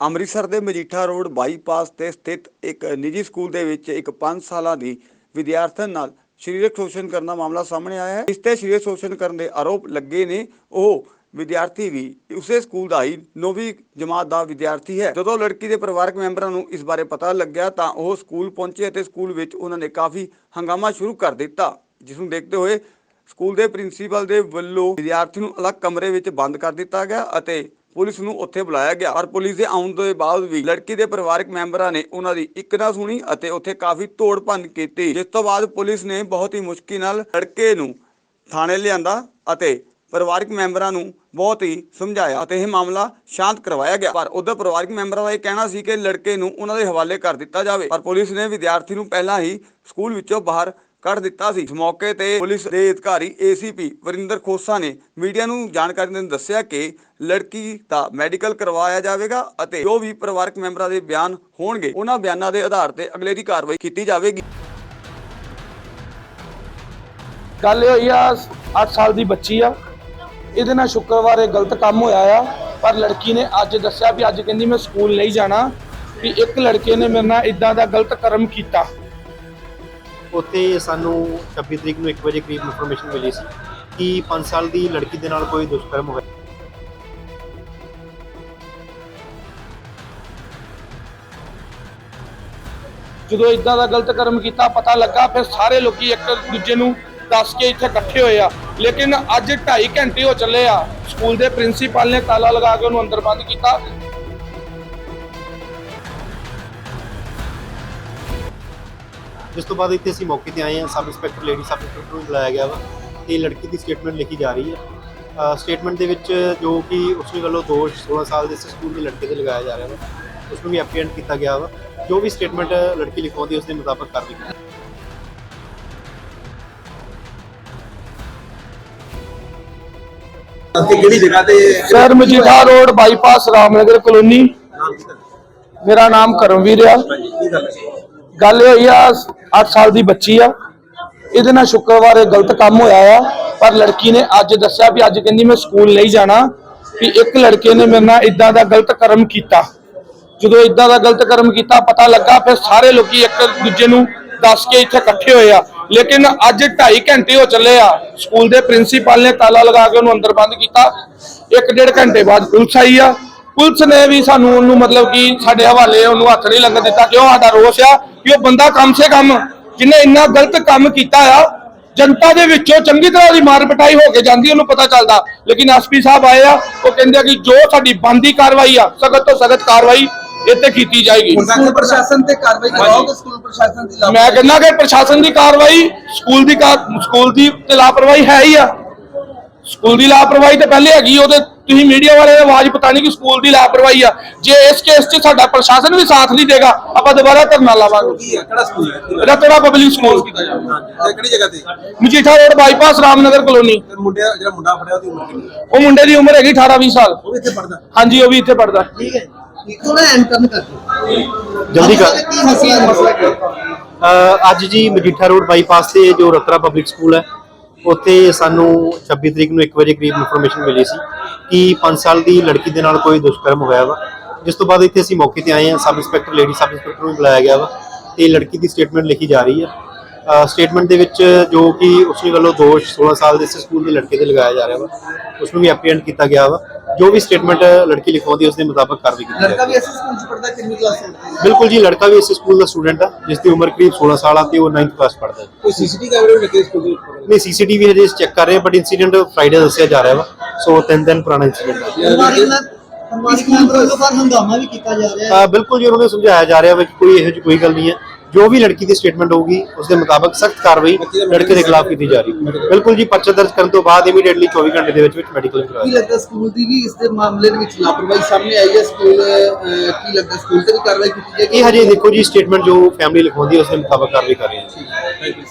ਅੰਮ੍ਰਿਤਸਰ ਦੇ Majitha road bypass ਤੇ ਸਥਿਤ ਇੱਕ ਨਿੱਜੀ ਸਕੂਲ ਦੇ ਵਿੱਚ ਇੱਕ 5 ਸਾਲਾਂ ਦੀ ਵਿਦਿਆਰਥਣ ਨਾਲ ਸਰੀਰਕ ਸ਼ੋਸ਼ਣ ਕਰਨ ਦਾ ਮਾਮਲਾ ਸਾਹਮਣੇ ਆਇਆ ਹੈ। ਇਸ ਤੇ ਸਰੀਰਕ ਸ਼ੋਸ਼ਣ ਕਰਨ ਦੇ ਆਰੋਪ ਲੱਗੇ ਨੇ, ਉਹ ਵਿਦਿਆਰਥੀ ਵੀ ਉਸੇ ਸਕੂਲ ਦਾ ਹੀ ਨੌਵੀਂ ਜਮਾਤ ਦਾ ਵਿਦਿਆਰਥੀ ਹੈ। ਜਦੋਂ ਲੜਕੀ ਦੇ ਪਰਿਵਾਰਕ ਮੈਂਬਰਾਂ ਨੂੰ ਇਸ ਬਾਰੇ ਪਤਾ ਲੱਗਿਆ ਤਾਂ ਉਹ ਸਕੂਲ ਪਹੁੰਚੇ ਅਤੇ ਸਕੂਲ ਵਿੱਚ ਉਹਨਾਂ ਨੇ ਕਾਫੀ ਹੰਗਾਮਾ ਸ਼ੁਰੂ ਕਰ ਦਿੱਤਾ, ਜਿਸ ਨੂੰ ਦੇਖਦੇ ਹੋਏ ਸਕੂਲ ਦੇ ਪ੍ਰਿੰਸੀਪਲ ਦੇ ਵੱਲੋਂ ਵਿਦਿਆਰਥੀ ਨੂੰ ਅਲੱਗ ਕਮਰੇ ਵਿੱਚ ਬੰਦ ਕਰ ਦਿੱਤਾ ਗਿਆ ਅਤੇ ਪੁਲਿਸ ਨੂੰ ਉੱਥੇ ਬੁਲਾਇਆ ਗਿਆ। ਪਰ ਪੁਲਿਸ ਦੇ ਆਉਣ ਦੇ ਬਾਅਦ ਵੀ ਲੜਕੀ ਦੇ ਪਰਿਵਾਰਕ ਮੈਂਬਰਾਂ ਨੇ ਉਹਨਾਂ ਦੀ ਇੱਕ ਨਾ ਸੁਣੀ ਅਤੇ ਉੱਥੇ ਕਾਫੀ ਤੋੜ ਕੀਤੀ। ਜਿਸ ਤੋਂ ਬਾਅਦ ਪੁਲਿਸ ਨੇ ਬਹੁਤ ਹੀ ਮੁਸ਼ਕਿਲ ਨਾਲ ਲੜਕੇ ਨੂੰ ਥਾਣੇ ਲਿਆਂਦਾ ਅਤੇ ਪਰਿਵਾਰਕ ਮੈਂਬਰਾਂ ਨੂੰ ਬਹੁਤ ਹੀ ਸਮਝਾਇਆ ਅਤੇ ਇਹ ਮਾਮਲਾ ਸ਼ਾਂਤ ਕਰਵਾਇਆ ਗਿਆ। ਪਰ ਉਧਰ ਪਰਿਵਾਰਕ ਮੈਂਬਰਾਂ ਦਾ ਇਹ ਕਹਿਣਾ ਸੀ ਕਿ ਲੜਕੇ ਨੂੰ ਉਹਨਾਂ ਦੇ ਹਵਾਲੇ ਕਰ ਦਿੱਤਾ ਜਾਵੇ। ਪਰ ਪੁਲਿਸ ਨੇ ਵਿਦਿਆਰਥੀ ਨੂੰ ਪਹਿਲਾਂ ਹੀ ਸਕੂਲ ਵਿੱਚੋਂ ਬਾਹਰ ਕੱਢ ਦਿੱਤਾ ਸੀ। ਇਸ ਮੌਕੇ ਤੇ ਪੁਲਿਸ ਦੇ ਅਧਿਕਾਰੀ ਏਸੀਪੀ ਵਰਿੰਦਰ ਖੋਸਾ ਨੇ ਮੀਡੀਆ ਨੂੰ ਜਾਣਕਾਰੀ ਦਿੰਦੇ ਦੱਸਿਆ ਕਿ ਲੜਕੀ ਦਾ ਮੈਡੀਕਲ ਕਰਵਾਇਆ ਜਾਵੇਗਾ ਅਤੇ ਜੋ ਵੀ ਪਰਿਵਾਰਕ ਮੈਂਬਰਾਂ ਦੇ ਬਿਆਨ ਹੋਣਗੇ, ਉਹਨਾਂ ਬਿਆਨਾਂ ਦੇ ਆਧਾਰ ਤੇ ਅਗਲੇ ਦੀ ਕਾਰਵਾਈ ਕੀਤੀ ਜਾਵੇਗੀ। ਗੱਲ ਇਹ ਹੋਈ ਆ 8 ਸਾਲ ਦੀ ਬੱਚੀ ਆ। ਇਹਦੇ ਨਾਲ ਸ਼ੁੱਕਰਵਾਰ ਇਹ ਗਲਤ ਕੰਮ ਹੋਇਆ ਆ। ਪਰ ਲੜਕੀ ਨੇ ਅੱਜ ਦੱਸਿਆ ਵੀ ਅੱਜ ਕਹਿੰਦੀ ਮੈਂ ਸਕੂਲ ਨਹੀਂ ਜਾਣਾ, ਵੀ ਇੱਕ ਲੜਕੇ ਨੇ ਮੇਰੇ ਨਾਲ ਇਦਾਂ ਦਾ ਗਲਤ ਕਰਮ ਕੀਤਾ। ਉੱਥੇ ਸਾਨੂੰ 26 ਤਰੀਕ ਨੂੰ 1 ਵਜੇ ਕਰੀਬ ਇਨਫੋਰਮੇਸ਼ਨ ਮਿਲੀ ਸੀ ਕਿ 5 ਸਾਲ ਦੀ ਲੜਕੀ ਦੇ ਨਾਲ ਕੋਈ ਦੁਸ਼ਕਰਮ ਹੋਇਆ। ਜਦੋਂ ਇਦਾਂ ਦਾ ਗਲਤ ਕਰਮ ਕੀਤਾ, ਪਤਾ ਲੱਗਾ, ਫਿਰ ਸਾਰੇ ਲੋਕੀ ਇੱਕ ਦੂਜੇ ਨੂੰ ਦੱਸ ਕੇ ਇੱਥੇ ਇਕੱਠੇ ਹੋਏ ਆ। ਲੇਕਿਨ ਅੱਜ 2.5 ਘੰਟੇ ਹੋ ਚੱਲੇ ਆ। ਸਕੂਲ ਦੇ ਪ੍ਰਿੰਸੀਪਲ ਨੇ ਤਾਲਾ ਲਗਾ ਕੇ ਉਹਨੂੰ ਅੰਦਰ ਬੰਦ ਕੀਤਾ। ਜਿਸ ਤੋਂ ਬਾਅਦ ਇੱਥੇ ਅਸੀਂ ਮੌਕੇ ਤੇ ਆਏ ਹਾਂ। Sub inspector lady sub inspector ਨੂੰ ਬੁਲਾਇਆ ਗਿਆ ਵਾ ਤੇ ਲੜਕੀ ਦੀ ਸਟੇਟਮੈਂਟ ਲਿਖੀ ਜਾ ਰਹੀ ਹੈ। ਸਟੇਟਮੈਂਟ ਦੇ ਵਿੱਚ ਜੋ ਕਿ ਉਸਨੇ ਵੱਲੋਂ ਦੋਸ਼ 16 ਸਾਲ ਦੇ ਸਕੂਲ ਦੇ ਲੜਕੇ ਤੇ ਲਗਾਇਆ ਜਾ ਰਿਹਾ ਵਾ। ਉਸ ਨੂੰ ਵੀ ਐਪਰੀਹੈਂਡ ਕੀਤਾ ਗਿਆ ਵਾ। ਜੋ ਵੀ ਸਟੇਟਮੈਂਟ ਲੜਕੀ ਲਿਖਵਾਉਂਦੀ ਉਸ ਦੇ ਮੁਤਾਬਕ ਕਾਰਵਾਈ ਕੀਤੀ ਤੇ ਕਿਹੜੀ ਜਗ੍ਹਾ ਤੇ sir Majitha road bypass Ramnagar colony. ਮੇਰਾ ਨਾਮ ਕਰਮਵੀਰ ਆ। ਕੀ ਗੱਲ ਇਹ ਹੋਈ ਆ 8 ਸਾਲ ਦੀ ਬੱਚੀ ਆ। ਇਹਦੇ ਨਾਲ ਸ਼ੁੱਕਰਵਾਰ ਇਹ ਗਲਤ ਕੰਮ ਹੋਇਆ ਆ। ਪਰ ਲੜਕੀ ਨੇ ਅੱਜ ਦੱਸਿਆ ਵੀ ਅੱਜ ਕਹਿੰਦੀ ਮੈਂ ਸਕੂਲ ਨਹੀਂ ਜਾਣਾ, ਵੀ ਇੱਕ ਲੜਕੇ ਨੇ ਮੇਰੇ ਨਾਲ ਇਦਾਂ ਦਾ ਗਲਤ ਕਰਮ ਕੀਤਾ। ਜਦੋਂ ਇਦਾਂ ਦਾ ਗਲਤ ਕਰਮ ਕੀਤਾ, ਪਤਾ ਲੱਗਾ, ਫਿਰ ਸਾਰੇ ਲੋਕੀ ਇੱਕ ਦੂਜੇ ਨੂੰ ਦੱਸ ਕੇ ਇੱਥੇ ਇਕੱਠੇ ਹੋਏ ਆ। ਲੇਕਿਨ ਅੱਜ 2.5 ਘੰਟੇ ਹੋ ਚੱਲੇ ਆ। ਸਕੂਲ ਦੇ ਪ੍ਰਿੰਸੀਪਲ ਨੇ ਤਾਲਾ ਲਗਾ ਕੇ ਉਹਨੂੰ ਅੰਦਰ ਬੰਦ ਕੀਤਾ। ਇੱਕ ਡੇਢ ਘੰਟੇ ਬਾਅਦ ਪੁਲਿਸ ਆਈ ਆ। ਪੁਲਿਸ ਨੇ ਵੀ ਸਾਨੂੰ ਉਹਨੂੰ ਮਤਲਬ ਕਿ ਸਾਡੇ ਹਵਾਲੇ ਉਹਨੂੰ ਹੱਥ ਨਹੀਂ ਲੱਗਣ ਦਿੱਤਾ, ਕਿਉਂ? ਸਾਡਾ ਰੋਸ ਆ। ਕਿ ਉਹ ਬੰਦਾ ਕਮ ਸੇ ਕਮ ਜਿਹਨੇ ਇੰਨਾ ਗਲਤ ਕੰਮ ਕੀਤਾ ਆ ਜਨਤਾ ਦੇ ਵਿੱਚੋਂ ਚੰਗੀ ਤਰ੍ਹਾਂ ਦੀ ਮਾਰ ਪਟਾਈ ਹੋ ਕੇ ਜਾਂਦੀ ਉਹਨੂੰ ਪਤਾ ਚੱਲਦਾ। ਲੇਕਿਨ ਐਸਪੀ ਸਾਹਿਬ ਆਏ ਆ ਉਹ ਕਹਿੰਦੇ ਆ ਕਿ ਜੋ ਸਾਡੀ ਬੰਦੀ ਕਾਰਵਾਈ ਆ ਸਖਤ ਤੋਂ ਸਖਤ ਕਾਰਵਾਈ ਇੱਥੇ ਕੀਤੀ ਜਾਏਗੀ। ਸਕੂਲ ਪ੍ਰਸ਼ਾਸਨ ਤੇ ਕਾਰਵਾਈ ਕਰਾਓਗੇ ਸਕੂਲ ਪ੍ਰਸ਼ਾਸਨ ਦੀ ਮੈਂ ਕਹਿੰਦਾ ਕਿ ਪ੍ਰਸ਼ਾਸਨ ਦੀ ਕਾਰਵਾਈ ਸਕੂਲ ਦੀ ਸਕੂਲ ਦੀ ਤੇ ਲਾਪਰਵਾਹੀ ਹੈ ਹੀ ਆ। ਸਕੂਲ ਦੀ ਲਾਪਰਵਾਹੀ ਤੇ ਪਹਿਲੇ ਹੈਗੀ ਉਹਦੇ ਤੁਸੀਂ ਮੀਡੀਆ ਵਾਲੇ ਆਵਾਜ਼ ਪਤਾ ਨਹੀਂ ਕਿ ਸਕੂਲ ਦੀ ਲਾਪਰਵਾਹੀ ਆ। ਜੇ ਇਸ ਕੇਸ 'ਚ ਸਾਡਾ ਪ੍ਰਸ਼ਾਸਨ ਵੀ ਸਾਥ ਨਹੀਂ ਦੇਗਾ ਆਪਾਂ ਦੁਬਾਰਾ ਧਰਨਾ ਲਾਵਾਂਗੇ। ਕਿਹੜਾ ਸਕੂਲ ਹੈ? ਇਹਦਾ ਤੇਰਾ ਪਬਲਿਕ ਸਕੂਲ ਤੇ ਕਿਹੜੀ ਜਗ੍ਹਾ ਤੇ? Majitha road bypass Ramnagar colony ਤੇ ਮੁੰਡੇ ਜਿਹੜਾ ਮੁੰਡਾ ਫੜਿਆ ਉਹਦੀ ਉਮਰ ਕਿੰਨੀ? ਹੈ ਉਹ ਮੁੰਡੇ ਦੀ ਉਮਰ ਹੈਗੀ 18 20 ਸਾਲ। ਉਹ ਵੀ ਇੱਥੇ ਪੜਦਾ ਹਾਂਜੀ ਉਹ ਵੀ ਇੱਥੇ ਪੜਦਾ ਠੀਕ ਹੈ ਥੋੜਾ ਐਂਟਰਨ ਕਰ ਦਿਓ ਜਲਦੀ ਕਰ। ਕੀ ਮਸਲਾ ਹੈ? ਮਸਲਾ ਕੀ ਹੈ? ਅ, ਅੱਜ ਜੀ ਮਜੀਠਾ ਰੋਡ ਬਾਈਪਾਸ ਤੇ ਜੋ ਰਤਰਾ ਪਬਲਿਕ ਸਕੂਲ ਹੈ ਉੱਥੇ ਸਾਨੂੰ 26 ਤਰੀਕ ਨੂੰ 1 ਵਜੇ ਕਰੀਬ ਇਨਫੋਰਮੇਸ਼ਨ ਮਿਲੀ ਸੀ ਕਿ 5 ਸਾਲ ਦੀ ਲੜਕੀ ਦੇ ਨਾਲ ਕੋਈ ਦੁਸ਼ਕਰਮ ਹੋਇਆ ਵਾ। ਜਿਸ ਤੋਂ ਬਾਅਦ ਇੱਥੇ ਅਸੀਂ ਮੌਕੇ ਤੇ ਆਏ ਹਾਂ sub inspector lady sub inspector ਨੂੰ ਬੁਲਾਇਆ ਗਿਆ ਵਾ ਤੇ ਲੜਕੀ ਦੀ ਸਟੇਟਮੈਂਟ ਲਿਖੀ ਜਾ ਰਹੀ ਹੈ ਸਟੇਟਮੈਂਟ ਦੇ ਵਿੱਚ ਜੋ ਕਿ ਉਸਨੇ ਵੱਲੋਂ ਦੋਸ਼ 16 ਸਾਲ ਦੇ ਇਸ ਸਕੂਲ ਦੇ ਲੜਕੇ ਤੇ ਲਗਾਇਆ ਜਾ ਰਿਹਾ ਵਾ। ਉਸ ਨੂੰ ਵੀ ਐਪਰੀਹੈਂਡ ਕੀਤਾ ਗਿਆ ਵਾ। ਜੋ ਵੀ ਸਟੇਟਮੈਂਟ ਲੜਕੀ ਲਿਖਵਾਉਂਦੀ ਉਸ ਦੇ ਮੁਤਾਬਕ ਕਾਰਵਾਈ ਕੀਤੀ ਲੜਕਾ ਜਾਏਗੀ। ਵੀ ਐਸੇ ਸਕੂਲ ਚ ਪੜਦਾ ਕਿੰਨੀ ਕਲਾਸ ਹੈ? ਬਿਲਕੁਲ ਜੀ ਲੜਕਾ ਵੀ ਇਸੇ ਸਕੂਲ ਦਾ ਸਟੂਡੈਂਟ ਆ ਜਿਸ ਦੀ ਉਮਰ ਕਰੀਬ 16 ਸਾਲ ਆ ਤੇ ਉਹ 9th ਕਲਾਸ ਪੜ੍ਹਦਾ ਹੈ। ਕੋਈ ਸੀਸੀਟੀਵੀ ਕੈਮਰੇ ਲੱਗੇ ਸਕੂਲ ਦੇ ਨਹੀਂ ਸੀਸੀਟੀਵੀ ਹਜੇ ਚੈੱਕ ਕਰ ਰਹੇ ਹਾਂ ਬਟ ਇਨਸੀਡੈਂਟ ਫਰਾਈਡੇ ਦੱਸਿਆ ਜਾ ਰਿਹਾ ਵਾ। ਸੋ ਤਿੰਨ ਦਿਨ ਪੁਰਾਣਾ ਇਨਸੀਡੈਂਟ ਪਰ ਹੰਗਾਮਾ ਵੀ ਕੀਤਾ ਜਾ ਰਿਹਾ ਬਿਲਕੁਲ ਜੀ ਉਹਨਾਂ ਨੂੰ ਸਮਝਾਇਆ ਜਾ ਰਿਹਾ ਵਾ ਕਿ ਕੋਈ ਇਹੋ ਜਿਹੀ ਕੋਈ ਗੱਲ ਨਹੀਂ ਹੈ। ਜੋ ਵੀ ਲੜਕੀ ਦੀ ਸਟੇਟਮੈਂਟ ਹੋਊਗੀ ਉਸ ਦੇ ਮੁਤਾਬਕ ਸਖਤ ਕਾਰਵਾਈ ਲੜਕੇ ਦੇ ਖਿਲਾਫ ਕੀਤੀ ਜਾ ਰਹੀ ਹੈ। ਬਿਲਕੁਲ ਜੀ ਪਰਚਾ ਦਰਜ ਕਰਨ ਤੋਂ ਬਾਅਦ ਇਮੀਡੀਏਟਲੀ 24 ਘੰਟੇ ਦੇ ਵਿੱਚ ਵਿੱਚ ਮੈਡੀਕਲ ਕੀ ਕਰਵਾਇਆ ਲੱਗਦਾ ਸਕੂਲ ਦੀ ਵੀ ਇਸ ਦੇ ਮਾਮਲੇ ਦੇ ਵਿੱਚ ਲਾਪਰਵਾਹੀ ਸਾਹਮਣੇ ਆਈ ਹੈ? ਸਕੂਲ ਕੀ ਲੱਗਦਾ ਸਕੂਲ ਤੇ ਵੀ ਕਾਰਵਾਈ ਕੀਤੀ ਜਾਏਗੀ ਇਹ ਹਜੇ ਦੇਖੋ ਜੀ ਸਟੇਟਮੈਂਟ ਜੋ ਫੈਮਿਲੀ ਲਿਖਵਾਉਂਦੀ ਹੈ ਉਸ ਦੇ ਮੁਤਾਬਕ ਕਾਰਵਾਈ ਕਰ ਰਹੀ ਹੈ। Thank you